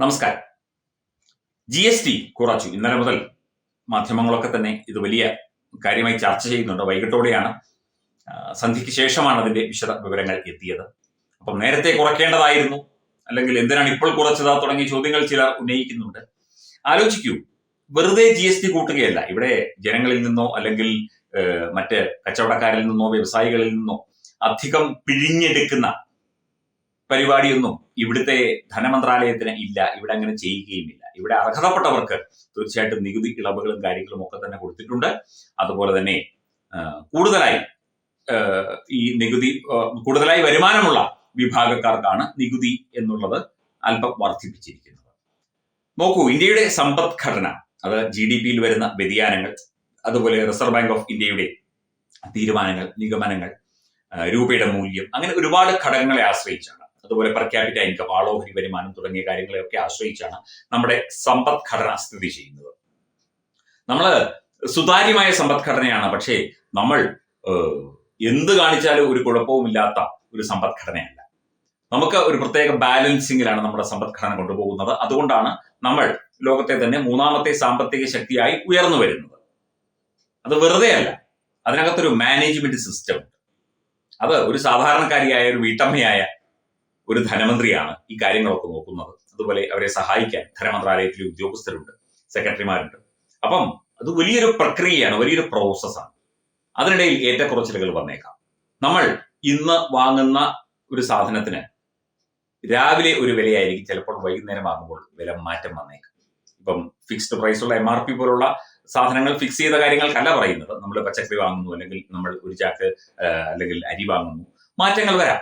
നമസ്കാരം. G S T കുറച്ചു ഇന്നലെ മുതൽ മാധ്യമങ്ങളൊക്കെ തന്നെ ഇത് വലിയ കാര്യമായി ചർച്ച ചെയ്യുന്നുണ്ട്. വൈകിട്ടോടെയാണ് സന്ധ്യയ്ക്ക് ശേഷമാണ് അതിന്റെ വിശദ വിവരങ്ങൾ എത്തിയത്. അപ്പം നേരത്തെ കുറയ്ക്കേണ്ടതായിരുന്നു. അല്ലെങ്കിൽ എന്തിനാണ് ഇപ്പോൾ കുറച്ചത് തുടങ്ങിയ ചോദ്യങ്ങൾ ചിലർ ഉന്നയിക്കുന്നുണ്ട്. ആലോചിക്കൂ. വെറുതെ ജി എസ് ടി കൂട്ടുകയല്ല. ഇവിടെ ജനങ്ങളിൽ നിന്നോ അല്ലെങ്കിൽ മറ്റ് കച്ചവടക്കാരിൽ നിന്നോ വ്യവസായികളിൽ നിന്നോ അധികം പിഴിഞ്ഞെടുക്കുന്ന പരിപാടിയൊന്നും ഇവിടുത്തെ ധനമന്ത്രാലയത്തിന് ഇല്ല. ഇവിടെ അങ്ങനെ ചെയ്യുകയുമില്ല. ഇവിടെ അർഹതപ്പെട്ടവർക്ക് തീർച്ചയായിട്ടും നികുതി ഇളവുകളും കാര്യങ്ങളും ഒക്കെ തന്നെ കൊടുത്തിട്ടുണ്ട്. അതുപോലെ തന്നെ കൂടുതലായി ഈ നികുതി കൂടുതലായി വരുമാനമുള്ള വിഭാഗക്കാർക്കാണ് നികുതി എന്നുള്ളത് അല്പം വർദ്ധിപ്പിച്ചിരിക്കുന്നത്. നോക്കൂ ഇന്ത്യയുടെ സമ്പദ്ഘടന അത് ജി ഡി പിയിൽ വരുന്ന വ്യതിയാനങ്ങൾ അതുപോലെ റിസർവ് ബാങ്ക് ഓഫ് ഇന്ത്യയുടെ തീരുമാനങ്ങൾ നിഗമനങ്ങൾ രൂപയുടെ മൂല്യം അങ്ങനെ ഒരുപാട് ഘടകങ്ങളെ ആശ്രയിച്ചാണ്. അതുപോലെ പെർ ക്യാപിറ്റ ഇൻകം ആളോഹരി വരുമാനം തുടങ്ങിയ കാര്യങ്ങളെയൊക്കെ ആശ്രയിച്ചാണ് നമ്മുടെ സമ്പദ്ഘടന സ്ഥിതി ചെയ്യുന്നത്. നമ്മൾ സുതാര്യമായ സമ്പദ്ഘടനയാണ് പക്ഷേ നമ്മൾ എന്ത് കാണിച്ചാലും ഒരു കുഴപ്പവുമില്ലാത്ത ഒരു സമ്പദ്ഘടനയല്ല. നമുക്ക് ഒരു പ്രത്യേക ബാലൻസിങ്ങിലാണ് നമ്മുടെ സമ്പദ്ഘടന കൊണ്ടുപോകുന്നത്. അതുകൊണ്ടാണ് നമ്മൾ ലോകത്തെ തന്നെ മൂന്നാമത്തെ സാമ്പത്തിക ശക്തിയായി ഉയർന്നു വരുന്നത്. അത് വെറുതെ അല്ല അതിനകത്തൊരു മാനേജ്മെന്റ് സിസ്റ്റം ഉണ്ട്. അത് ഒരു സാധാരണക്കാരിയായ ഒരു വീട്ടമ്മയായ ഒരു ധനമന്ത്രിയാണ് ഈ കാര്യങ്ങളൊക്കെ നോക്കുന്നത്. അതുപോലെ അവരെ സഹായിക്കാൻ ധനമന്ത്രാലയത്തിലെ ഉദ്യോഗസ്ഥരുണ്ട് സെക്രട്ടറിമാരുണ്ട്. അപ്പം അത് വലിയൊരു പ്രക്രിയയാണ് വലിയൊരു പ്രോസസ്സാണ് അതിനിടയിൽ ഏറ്റക്കുറച്ചിലുകൾ വന്നേക്കാം. നമ്മൾ ഇന്ന് വാങ്ങുന്ന ഒരു സാധനത്തിന് രാവിലെ ഒരു വിലയായിരിക്കും ചിലപ്പോൾ വൈകുന്നേരം വാങ്ങുമ്പോൾ വില മാറ്റം വന്നേക്കാം. ഇപ്പം ഫിക്സ്ഡ് പ്രൈസുള്ള എം ആർ പി പോലുള്ള സാധനങ്ങൾ ഫിക്സ് ചെയ്ത കാര്യങ്ങൾക്കല്ല പറയുന്നത്. നമ്മൾ പച്ചക്കറി വാങ്ങുന്നു അല്ലെങ്കിൽ നമ്മൾ ഒരു ചാക്ക് അല്ലെങ്കിൽ അരി വാങ്ങുന്നു. മാറ്റങ്ങൾ വരാം.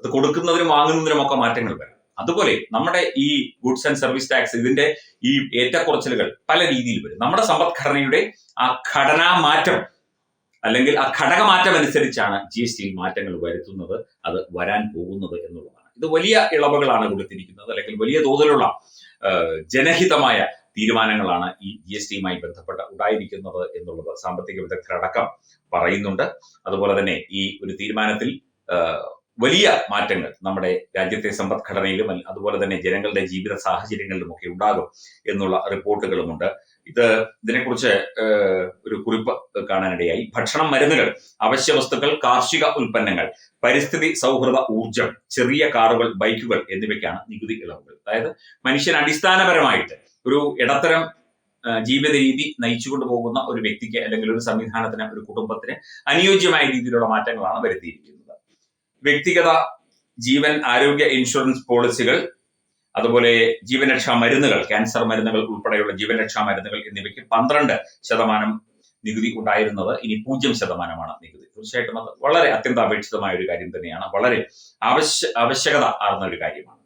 അത് കൊടുക്കുന്നതിനും വാങ്ങുന്നതിനും ഒക്കെ മാറ്റങ്ങൾ വരാം. അതുപോലെ നമ്മുടെ ഈ ഗുഡ്സ് ആൻഡ് സർവീസ് ടാക്സ് ഇതിന്റെ ഈ ഏറ്റക്കുറച്ചിലുകൾ പല രീതിയിൽ വരും. നമ്മുടെ സമ്പദ്ഘടനയുടെ ആ ഘടനാ മാറ്റം അല്ലെങ്കിൽ ആ ഘടകമാറ്റം അനുസരിച്ചാണ് ജി എസ് ടിയിൽ മാറ്റങ്ങൾ വരുത്തുന്നത് അത് വരാൻ പോകുന്നത് എന്നുള്ളതാണ്. ഇത് വലിയ ഇളവുകളാണ് കൊടുത്തിരിക്കുന്നത് അല്ലെങ്കിൽ വലിയ തോതിലുള്ള ജനഹിതമായ തീരുമാനങ്ങളാണ് ഈ ജി എസ് ടിയുമായി ബന്ധപ്പെട്ട് ഉണ്ടായിരിക്കുന്നത് എന്നുള്ളത് സാമ്പത്തിക വിദഗ്ധരടക്കം പറയുന്നുണ്ട്. അതുപോലെ തന്നെ ഈ ഒരു തീരുമാനത്തിൽ വലിയ മാറ്റങ്ങൾ നമ്മുടെ രാജ്യത്തെ സമ്പദ്ഘടനയിലും അതുപോലെ തന്നെ ജനങ്ങളുടെ ജീവിത സാഹചര്യങ്ങളിലും ഒക്കെ ഉണ്ടാകും എന്നുള്ള റിപ്പോർട്ടുകളുമുണ്ട്. ഇത് ഇതിനെക്കുറിച്ച് ഒരു കുറിപ്പ് കാണാനിടയായി. ഭക്ഷണം മരുന്നുകൾ അവശ്യ വസ്തുക്കൾ കാർഷിക ഉൽപ്പന്നങ്ങൾ പരിസ്ഥിതി സൗഹൃദ ഊർജം ചെറിയ കാറുകൾ ബൈക്കുകൾ എന്നിവയ്ക്കാണ് നികുതി ഇളവുകൾ. അതായത് മനുഷ്യൻ അടിസ്ഥാനപരമായിട്ട് ഒരു ഇടത്തരം ജീവിത രീതി നയിച്ചുകൊണ്ട് പോകുന്ന ഒരു വ്യക്തിക്ക് അല്ലെങ്കിൽ ഒരു സംവിധാനത്തിന് ഒരു കുടുംബത്തിന് അനുയോജ്യമായ രീതിയിലുള്ള മാറ്റങ്ങളാണ് വരുത്തിയിരിക്കുന്നത്. വ്യക്തിഗത ജീവൻ ആരോഗ്യ ഇൻഷുറൻസ് പോളിസികൾ അതുപോലെ ജീവനരക്ഷാ മരുന്നുകൾ ക്യാൻസർ മരുന്നുകൾ ഉൾപ്പെടെയുള്ള ജീവനരക്ഷാ മരുന്നുകൾ എന്നിവയ്ക്ക് പന്ത്രണ്ട് ശതമാനം നികുതി ഉണ്ടായിരുന്നത്. ഇനി പൂജ്യം ശതമാനമാണ് നികുതി. തീർച്ചയായിട്ടും അത് വളരെ അത്യന്താപേക്ഷിതമായ ഒരു കാര്യം തന്നെയാണ്. വളരെ ആവശ്യ ആവശ്യകത ആർന്ന ഒരു കാര്യമാണ്.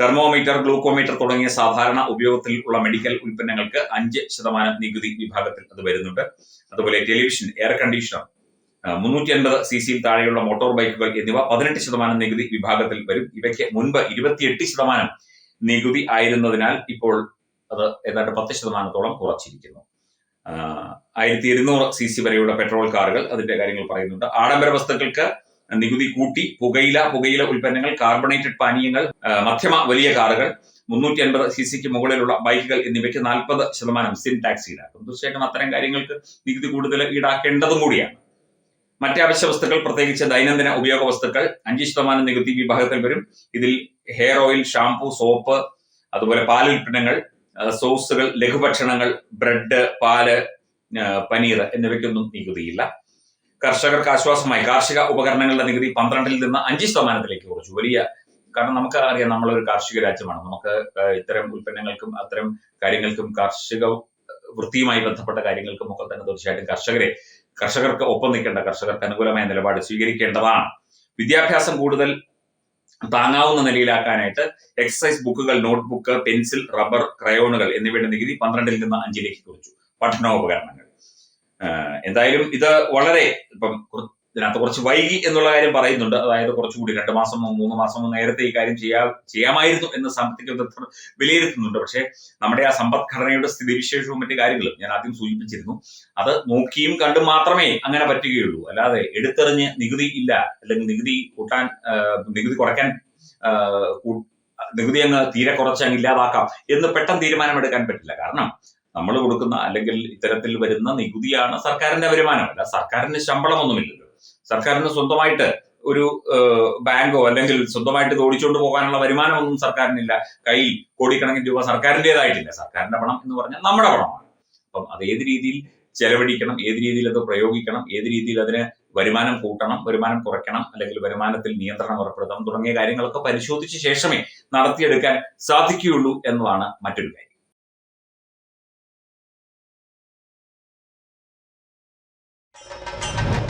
തെർമോമീറ്റർ ഗ്ലൂക്കോമീറ്റർ തുടങ്ങിയ സാധാരണ ഉപയോഗത്തിൽ ഉള്ള മെഡിക്കൽ ഉൽപ്പന്നങ്ങൾക്ക് അഞ്ച് ശതമാനം നികുതി വിഭാഗത്തിൽ അത് വരുന്നുണ്ട്. അതുപോലെ ടെലിവിഷൻ എയർ കണ്ടീഷണർ മുന്നൂറ്റി അൻപത് സി സിയിൽ താഴെയുള്ള മോട്ടോർ ബൈക്കുകൾ എന്നിവ പതിനെട്ട് ശതമാനം നികുതി വിഭാഗത്തിൽ വരും. ഇവയ്ക്ക് മുൻപ് ഇരുപത്തിയെട്ട് ശതമാനം നികുതി ആയിരുന്നതിനാൽ ഇപ്പോൾ അത് ഏതാണ്ട് പത്ത് ശതമാനത്തോളം കുറച്ചിരിക്കുന്നു. ആയിരത്തി ഇരുന്നൂറ് സി സി വരെയുള്ള പെട്രോൾ കാറുകൾ അതിന്റെ കാര്യങ്ങൾ പറയുന്നുണ്ട്. ആഡംബര വസ്തുക്കൾക്ക് നികുതി കൂട്ടി പുകയില പുകയില ഉൽപ്പന്നങ്ങൾ കാർബണേറ്റഡ് പാനീയങ്ങൾ മധ്യമ വലിയ കാറുകൾ മുന്നൂറ്റി അൻപത് സി സിക്ക് മുകളിലുള്ള ബൈക്കുകൾ എന്നിവയ്ക്ക് നാൽപ്പത് ശതമാനം സിൻ ടാക്സ് ഈടാക്കും. തീർച്ചയായിട്ടും അത്തരം കാര്യങ്ങൾക്ക് നികുതി കൂടുതൽ ഈടാക്കേണ്ടതും കൂടിയാണ്. മറ്റ് അവശ്യ വസ്തുക്കൾ പ്രത്യേകിച്ച് ദൈനംദിന ഉപയോഗ വസ്തുക്കൾ അഞ്ച് ശതമാനം നികുതി വിഭാഗത്തിൽ വരും. ഇതിൽ ഹെയർ ഓയിൽ ഷാംപൂ സോപ്പ് അതുപോലെ പാലുൽപ്പന്നങ്ങൾ സോസുകൾ ലഘുഭക്ഷണങ്ങൾ ബ്രെഡ് പാൽ പനീർ എന്നിവയ്ക്കൊന്നും നികുതിയില്ല. കർഷകർക്ക് ആശ്വാസമായി കാർഷിക ഉപകരണങ്ങളുടെ നികുതി പന്ത്രണ്ടിൽ നിന്ന് അഞ്ച് ശതമാനത്തിലേക്ക് കുറച്ചു. വലിയ കാരണം നമുക്ക് അറിയാം നമ്മളൊരു കാർഷിക രാജ്യമാണ്. നമുക്ക് ഇത്തരം ഉൽപ്പന്നങ്ങൾക്കും അത്തരം കാര്യങ്ങൾക്കും കാർഷിക വൃത്തിയുമായി ബന്ധപ്പെട്ട കാര്യങ്ങൾക്കും ഒക്കെ തന്നെ തീർച്ചയായിട്ടും കർഷകരെ കർഷകർക്ക് ഒപ്പം നിൽക്കേണ്ട കർഷകർക്ക് അനുകൂലമായ നിലപാട് സ്വീകരിക്കേണ്ടതാണ്. വിദ്യാഭ്യാസം കൂടുതൽ താങ്ങാവുന്ന നിലയിലാക്കാനായിട്ട് എക്സസൈസ് ബുക്കുകൾ നോട്ട്ബുക്ക് പെൻസിൽ റബ്ബർ ക്രയോണുകൾ എന്നിവയുടെ നികുതി പന്ത്രണ്ടിൽ നിന്ന് അഞ്ചിലേക്ക് കുറച്ചു. പഠനോപകരണങ്ങൾ. എന്തായാലും ഇത് വളരെ ഇപ്പം ഇതിനകത്ത് കുറച്ച് വൈകി എന്നുള്ള കാര്യം പറയുന്നുണ്ട്. അതായത് കുറച്ചുകൂടി രണ്ട് മാസമോ മൂന്ന് മാസമോ നേരത്തെ ഈ കാര്യം ചെയ്യാ ചെയ്യാമായിരുന്നു എന്ന് സാമ്പത്തിക വിദഗ്ധർ വിലയിരുത്തുന്നുണ്ട്. പക്ഷേ നമ്മുടെ ആ സമ്പദ്ഘടനയുടെ സ്ഥിതിവിശേഷവും മറ്റു കാര്യങ്ങളും ഞാൻ ആദ്യം സൂചിപ്പിച്ചിരുന്നു. അത് നോക്കിയും കണ്ടും മാത്രമേ അങ്ങനെ പറ്റുകയുള്ളൂ. അല്ലാതെ എടുത്തെറിഞ്ഞ് നികുതി ഇല്ല അല്ലെങ്കിൽ നികുതി കൂട്ടാൻ നികുതി കുറയ്ക്കാൻ നികുതി അങ്ങ് തീരെ കുറച്ച് അങ്ങ് ഇല്ലാതാക്കാം എന്ന് പെട്ടെന്ന് തീരുമാനമെടുക്കാൻ പറ്റില്ല. കാരണം നമ്മൾ കൊടുക്കുന്ന അല്ലെങ്കിൽ ഇത്തരത്തിൽ വരുന്ന നികുതിയാണ് സർക്കാരിന്റെ വരുമാനം. അല്ല സർക്കാരിന് ശമ്പളമൊന്നുമില്ലല്ലോ സർക്കാരിന് സ്വന്തമായിട്ട് ഒരു ബാങ്കോ അല്ലെങ്കിൽ സ്വന്തമായിട്ട് ഇത് ഓടിച്ചുകൊണ്ട് പോകാനുള്ള വരുമാനമൊന്നും സർക്കാരിനില്ല. കയ്യിൽ കോടിക്കണക്കിന് രൂപ സർക്കാരിന്റെതായിട്ടില്ല സർക്കാരിന്റെ പണം എന്ന് പറഞ്ഞാൽ നമ്മുടെ പണമാണ്. അപ്പം അത് ഏത് രീതിയിൽ ചെലവഴിക്കണം ഏത് രീതിയിൽ അത് പ്രയോഗിക്കണം ഏത് രീതിയിൽ അതിന് വരുമാനം കൂട്ടണം വരുമാനം കുറയ്ക്കണം അല്ലെങ്കിൽ വരുമാനത്തിൽ നിയന്ത്രണം ഏർപ്പെടുത്തണം തുടങ്ങിയ കാര്യങ്ങളൊക്കെ പരിശോധിച്ച ശേഷമേ നടത്തിയെടുക്കാൻ സാധിക്കുകയുള്ളൂ എന്നതാണ് മറ്റൊരു കാര്യം.